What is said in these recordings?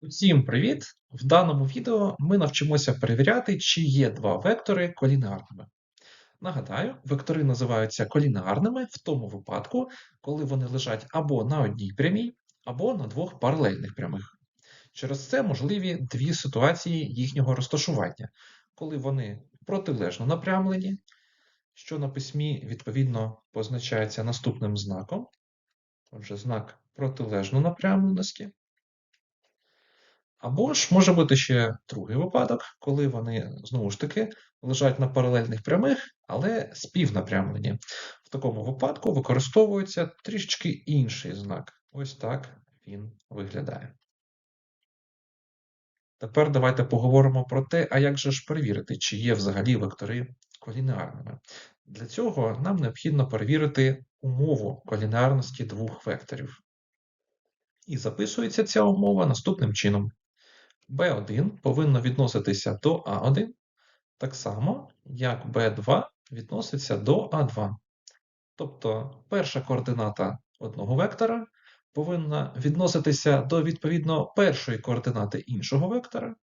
Усім привіт! В даному відео ми навчимося перевіряти, чи є два вектори колінарними. Нагадаю, вектори називаються колінарними в тому випадку, коли вони лежать або на одній прямій, або на двох паралельних прямих. Через це можливі дві ситуації їхнього розташування, коли вони протилежно напрямлені, що на письмі відповідно позначається наступним знаком, отже, знак протилежно напрямленості. Або ж може бути ще другий випадок, коли вони знову ж таки лежать на паралельних прямих, але співнапрямлені. В такому випадку використовується трішки інший знак. Ось так він виглядає. Тепер давайте поговоримо про те, а як же ж перевірити, чи є взагалі вектори колінеарними. Для цього нам необхідно перевірити умову колінеарності двох векторів. І записується ця умова наступним чином. B1 повинно відноситися до А1, так само, як B2 відноситься до А2. Тобто перша координата одного вектора повинна відноситися до відповідно першої координати іншого вектора,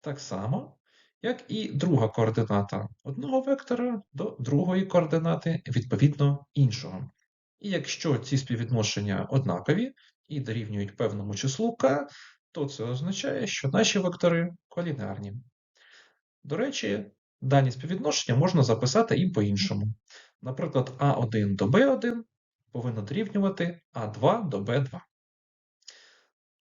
так само, як і друга координата одного вектора до другої координати відповідно іншого. І якщо ці співвідношення однакові і дорівнюють певному числу k, то це означає, що наші вектори колінарні. До речі, дані співвідношення можна записати і по-іншому. Наприклад, А1 до Б1 повинно дорівнювати А2 до Б2.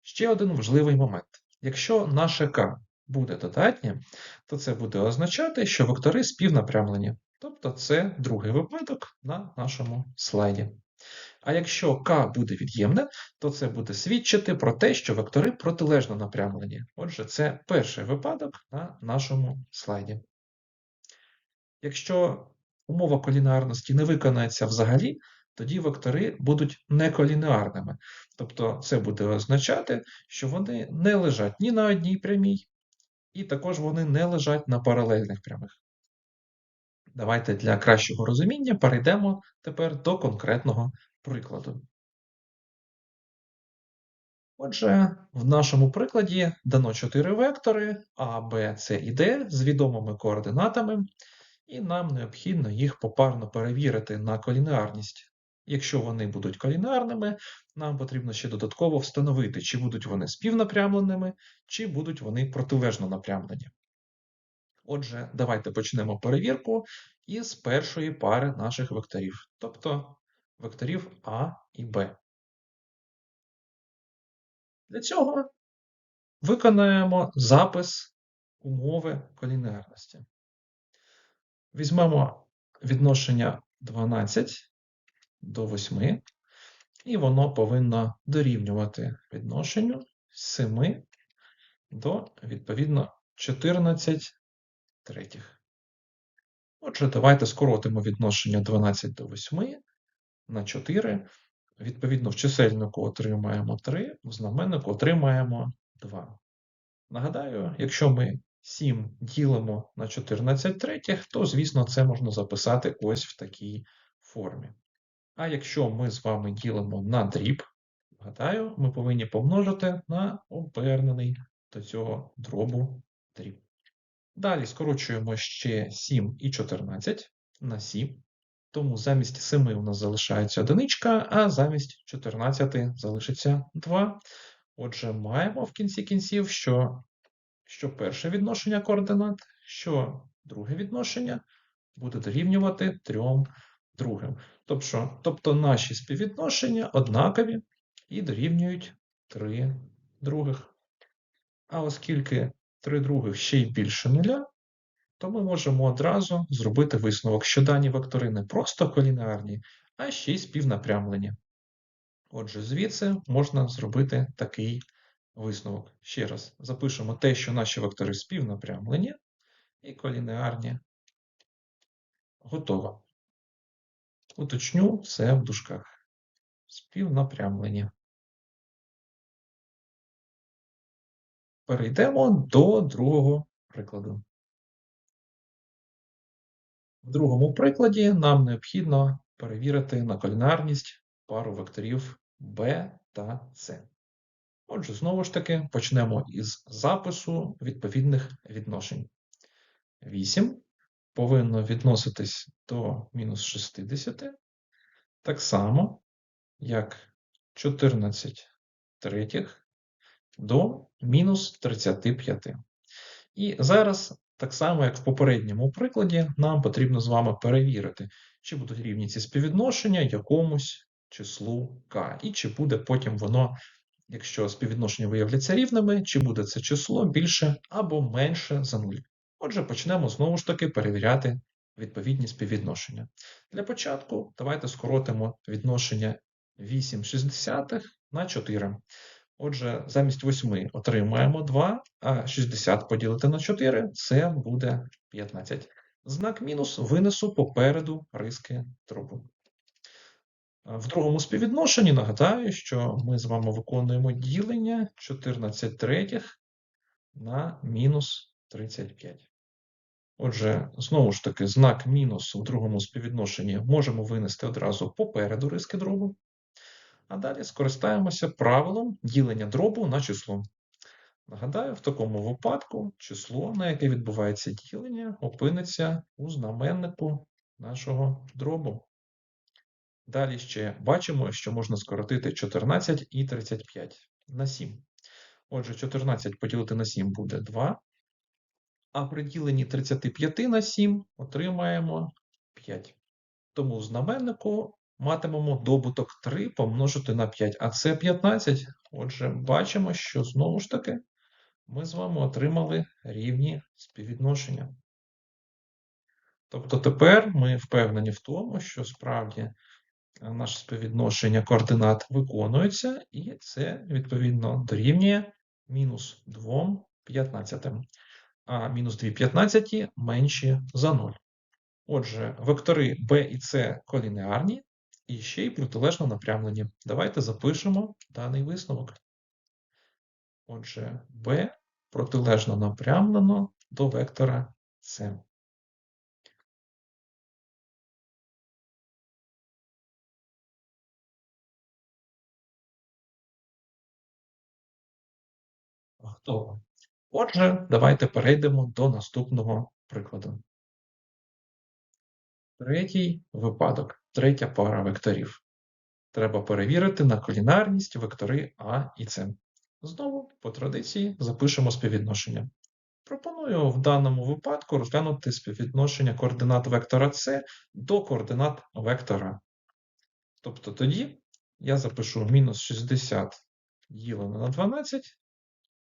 Ще один важливий момент. Якщо наше К буде додатнє, то це буде означати, що вектори співнапрямлені. Тобто це другий випадок на нашому слайді. А якщо k буде від'ємне, то це буде свідчити про те, що вектори протилежно напрямлені. Отже, це перший випадок на нашому слайді. Якщо умова колінарності не виконається взагалі, тоді вектори будуть неколінеарними. Тобто це буде означати, що вони не лежать ні на одній прямій, і також вони не лежать на паралельних прямих. Давайте для кращого розуміння перейдемо тепер до конкретного прикладу. Отже, в нашому прикладі дано 4 вектори А, Б, С і Д з відомими координатами, і нам необхідно їх попарно перевірити на колінеарність. Якщо вони будуть колінеарними, нам потрібно ще додатково встановити, чи будуть вони співнапрямленими, чи будуть вони протилежно напрямлені. Отже, давайте почнемо перевірку із першої пари наших векторів, тобто векторів А і Б. Для цього виконаємо запис умови колінеарності. Візьмемо відношення 12 до 8, і воно повинно дорівнювати відношенню 7 до, відповідно, 14 третіх. Отже, давайте скоротимо відношення 12 до 8 на 4. Відповідно, в чисельнику отримаємо 3, в знаменнику отримаємо 2. Нагадаю, якщо ми 7 ділимо на 14 третіх, то, звісно, це можна записати ось в такій формі. А якщо ми з вами ділимо на дріб, нагадаю, ми повинні помножити на обернений до цього дробу дріб. Далі скорочуємо ще 7 і 14 на 7. Тому замість 7 у нас залишається одиничка, а замість 14 залишиться 2. Отже, маємо в кінці кінців, що, що перше відношення координат, що друге відношення буде дорівнювати 3 другим. Тобто, тобто наші співвідношення однакові і дорівнюють 3 других. А оскільки 3 других ще й більше нуля, то ми можемо одразу зробити висновок, що дані вектори не просто колінеарні, а ще й співнапрямлені. Отже, звідси можна зробити такий висновок. Ще раз запишемо те, що наші вектори співнапрямлені і колінеарні. Готово. Уточню це в дужках. Співнапрямлені. Перейдемо до другого прикладу. В другому прикладі нам необхідно перевірити на колінарність пару векторів b та c. Отже, знову ж таки, почнемо із запису відповідних відношень. 8 повинно відноситись до мінус 60, так само, як 14 третіх до мінус 35. І зараз, так само, як в попередньому прикладі, нам потрібно з вами перевірити, чи будуть рівні ці співвідношення якомусь числу k, і чи буде потім воно, якщо співвідношення виявляться рівними, чи буде це число більше або менше за 0. Отже, почнемо знову ж таки перевіряти відповідні співвідношення. Для початку давайте скоротимо відношення 8 шістдесятих на 4. Отже, замість 8 отримаємо 2, а 60 поділити на 4 це буде 15. Знак мінус винесу попереду риски дробу. В другому співвідношенні нагадаю, що ми з вами виконуємо ділення 14 третіх на мінус 35. Отже, знову ж таки, знак мінус в другому співвідношенні можемо винести одразу попереду риски дробу. А далі скористаємося правилом ділення дробу на число. Нагадаю, в такому випадку число, на яке відбувається ділення, опиниться у знаменнику нашого дробу. Далі ще бачимо, що можна скоротити 14 і 35 на 7. Отже, 14 поділити на 7 буде 2. А при діленні 35 на 7 отримаємо 5. Тому в знаменнику матимемо добуток 3 помножити на 5, а це 15. Отже, бачимо, що знову ж таки ми з вами отримали рівні співвідношення. Тобто тепер ми впевнені в тому, що справді наше співвідношення координат виконується, і це, відповідно, дорівнює мінус 2 п'ятнадцятим. А мінус 2 п'ятнадцяті менші за 0. Отже, вектори b і c колінеарні і ще й протилежно напрямлені. Давайте запишемо даний висновок. Отже, b протилежно напрямлено до вектора c. Готово. Отже, давайте перейдемо до наступного прикладу. Третій випадок, третя пара векторів. Треба перевірити на колінарність вектори А і С. Знову, по традиції, запишемо співвідношення. Пропоную в даному випадку розглянути співвідношення координат вектора С до координат вектора. Тобто тоді я запишу мінус 60 ділено на 12,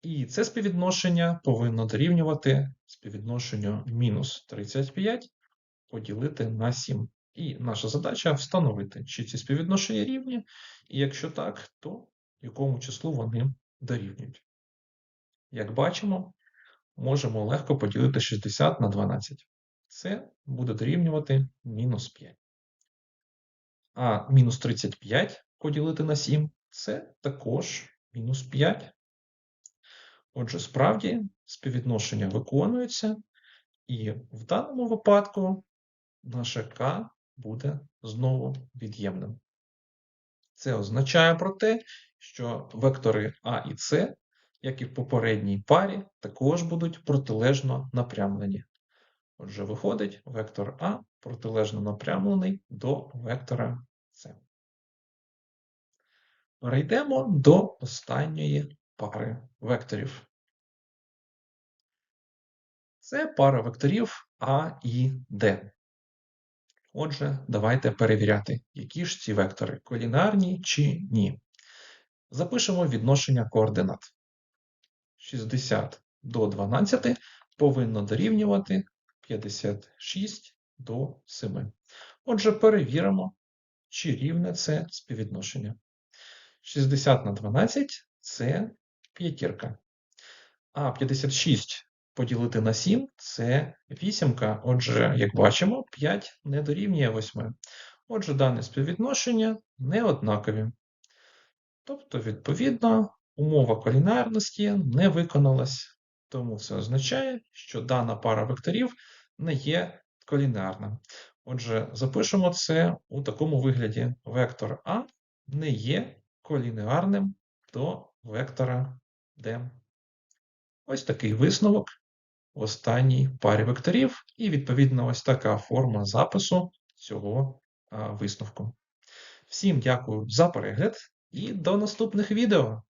і це співвідношення повинно дорівнювати співвідношенню мінус 35 поділити на 7. І наша задача встановити, чи ці співвідношення рівні, і якщо так, то якому числу вони дорівнюють. Як бачимо, можемо легко поділити 60 на 12. Це буде дорівнювати мінус 5. А мінус 35 поділити на 7 це також мінус 5. Отже, справді співвідношення виконується, і в даному випадку наше К буде знову від'ємним. Це означає про те, що вектори А і С, як і в попередній парі, також будуть протилежно напрямлені. Отже, виходить, вектор А протилежно напрямлений до вектора С. Перейдемо до останньої пари векторів. Це пара векторів А і Д. Отже, давайте перевіряти, які ж ці вектори колінарні чи ні. Запишемо відношення координат. 60 до 12 повинно дорівнювати 56 до 7. Отже, перевіримо, чи рівне це співвідношення. 60 на 12 це п'ятірка. А 56 поділити на 7 це вісімка. Отже, як бачимо, 5 не дорівнює 8. Отже, дане співвідношення не однакові. Тобто, відповідно, умова колінарності не виконалась. Тому це означає, що дана пара векторів не є колінарна. Отже, запишемо це у такому вигляді: вектор А не є колінеарним до вектора d. Ось такий висновок в останній парі векторів, і відповідно ось така форма запису цього висновку. Всім дякую за перегляд і до наступних відео!